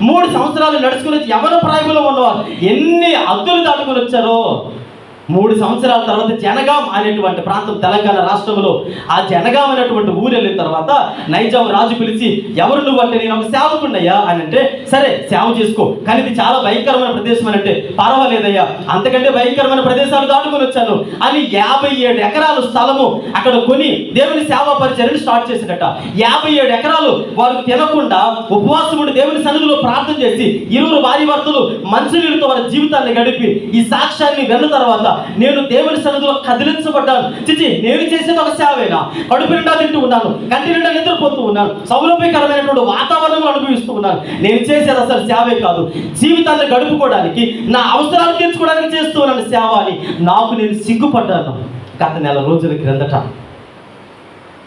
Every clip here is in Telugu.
మూడు సంవత్సరాలు నడుచుకుని యవన ప్రాయంలో ఉన్నవారు? ఎన్ని అద్దులు దాటుకుని వచ్చారో? మూడు సంవత్సరాల తర్వాత జనగాం అనేటువంటి ప్రాంతం తెలంగాణ రాష్ట్రంలో ఆ జనగాం అనేటువంటి ఊరు వెళ్ళిన తర్వాత నైజాం రాజు పిలిచి ఎవరు నువ్వు అంటే నేను ఒక సేవకుండయ్యా అని అంటే సరే సేవ చేసుకో. కానీ ఇది చాలా భయంకరమైన ప్రదేశం అని అంటే పర్వాలేదయ్యా. అంతకంటే భయంకరమైన ప్రదేశాలు దాటుకొని వచ్చాను. అని యాభై ఏడు ఎకరాల స్థలము అక్కడ కొని దేవుని సేవా పరిచయం స్టార్ట్ చేసినట్ట యాభై ఏడు ఎకరాలు వారు తినకుండా ఉపవాసం ఉండి దేవుని సన్నిధిలో ప్రార్థన చేసి ఇరువురు భారీ భర్తలు మంచినీళ్ళతో వారి జీవితాన్ని గడిపి ఈ సాక్ష్యాన్ని విన్న తర్వాత నేను దేవుని సన్నిధిలో కదిలించబడ్డాను. చిచి నేను చేసేది ఒక సేవేనా కడుపు నిండా తింటూ ఉన్నాను కంటి నిండా నిద్రపోతూ ఉన్నాను సౌలభ్యకరమైనటువంటి వాతావరణం అనుభవిస్తూ ఉన్నాను. నేను చేసేది అసలు సేవే కాదు. జీవితాన్ని గడుపుకోవడానికి నా అవసరాలు తీర్చుకోవడానికి చేస్తూ ఉన్నాను సేవ అని. నాకు నేను సిగ్గుపడ్డాను గత నెల రోజుల క్రిందట.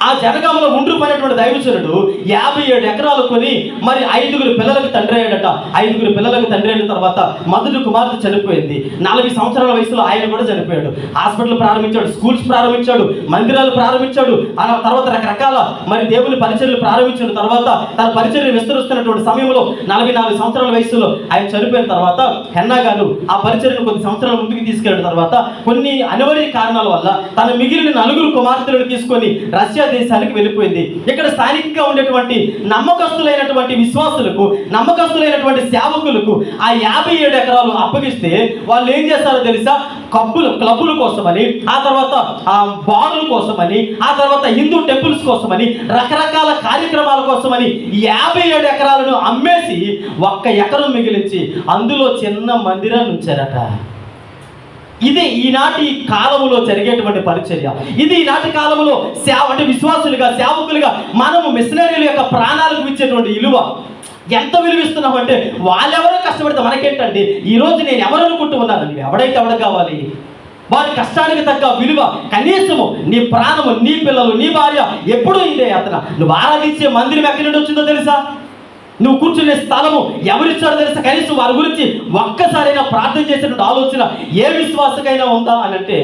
ఆ జనగామలో ఉండిపోయినటువంటి దైవచనుడు యాభై ఏడు ఎకరాలు కొని మరి ఐదుగురు పిల్లలకు తండ్రి అయ్యాడట. ఐదుగురు పిల్లలకు తండ్రి అయిన తర్వాత మొదటి కుమార్తె చనిపోయింది. నలభై సంవత్సరాల వయసులో ఆయన కూడా చనిపోయాడు. హాస్పిటల్ ప్రారంభించాడు స్కూల్స్ ప్రారంభించాడు మందిరాలు ప్రారంభించాడు. ఆ తర్వాత రకరకాల మరి దేవుని పరిచర్లు ప్రారంభించిన తర్వాత తన పరిచర్ని విస్తరిస్తున్నటువంటి సమయంలో నలభై నాలుగు సంవత్సరాల వయసులో ఆయన చనిపోయిన తర్వాత హెన్నా గారు ఆ పరిచర్యను కొద్ది సంవత్సరాల ముందుకు తీసుకెళ్ళిన తర్వాత కొన్ని అనివార్య కారణాల వల్ల తన మిగిలిన నలుగురు కుమార్తెలను తీసుకొని రష్యా దేశానికి వెళ్ళిపోయింది. ఇక్కడ స్థానికంగా ఉండేటువంటి నమ్మకస్తులైనటువంటి విశ్వాసులకు నమ్మకస్తులైనటువంటి సేవకులకు ఆ యాభై ఏడు ఎకరాలు అప్పగిస్తే వాళ్ళు ఏం చేస్తారో తెలుసా? కబ్బులు క్లబ్బుల కోసమని ఆ తర్వాత బాణుల బార్ల కోసమని ఆ తర్వాత హిందూ టెంపుల్స్ కోసమని రకరకాల కార్యక్రమాల కోసమని యాభై ఏడు ఎకరాలను అమ్మేసి ఒక్క ఎకరం మిగిలించి అందులో చిన్న మందిరాన్ని ఉంచారట. ఇది ఈనాటి కాలములో జరిగేటువంటి పరిచర్య. ఇది ఈనాటి కాలములో సేవ అంటే విశ్వాసులుగా సేవకులుగా మనము మిషనరీల యొక్క ప్రాణాలకు ఇచ్చేటువంటి విలువ ఎంత విలువిస్తున్నామంటే వాళ్ళెవరో కష్టపడితే మనకేంటండి ఈ రోజు నేను ఎవరు అనుకుంటూ ఉన్నాను నువ్వు ఎవడైతే ఎవడ కావాలి? వారి కష్టానికి తగ్గ విలువ కనీసము నీ ప్రాణము నీ పిల్లలు నీ భార్య ఎప్పుడూ ఇదే అతను నువ్వు ఆరాధించే మందిరం ఎక్కడి నుండి వచ్చిందో తెలుసా? నువ్వు కూర్చునే స్థలము ఎవరిచ్చారో తెలుసా? కనీసం వారి గురించి ఒక్కసారైనా ప్రార్థన చేసినటువంటి ఆలోచన ఏ విశ్వాసకైనా ఉందా అని అంటే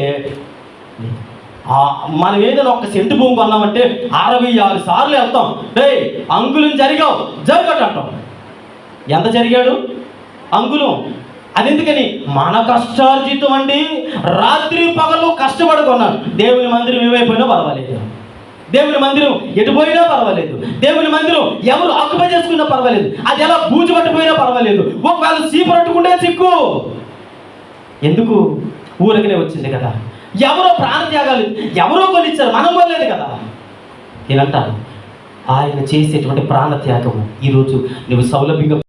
మనం ఏదైనా ఒక సెంటు భూమి కొన్నామంటే అరవై ఆరు సార్లు వెళ్తాం. రే అంగుళం జరిగావు జరగట అంటాం. ఎంత జరిగాడు? అంగుళం. అది ఎందుకని? మన కష్టార్జితం అండి. రాత్రి పగలు కష్టపడుకున్నాను దేవుని మందిరం ఏమైపోయినా పర్వాలేదు. దేవుని మందిరం ఎటు పోయినా పర్వాలేదు. దేవుని మందిరం ఎవరు ఆక్యుపై చేసుకున్నా పర్వాలేదు. అది ఎలా బూజు పట్టిపోయినా పర్వాలేదు. ఒకవేళ సీపు పట్టుకుంటే చిక్కు. ఎందుకు? ఊరకనే వచ్చింది కదా. ఎవరో ప్రాణత్యాగాలు ఎవరో కొనిచ్చారు మనం కొనలేదు కదా. నేనంటాను ఆయన చేసేటువంటి ప్రాణత్యాగము ఈరోజు నువ్వు సౌలభ్యంగా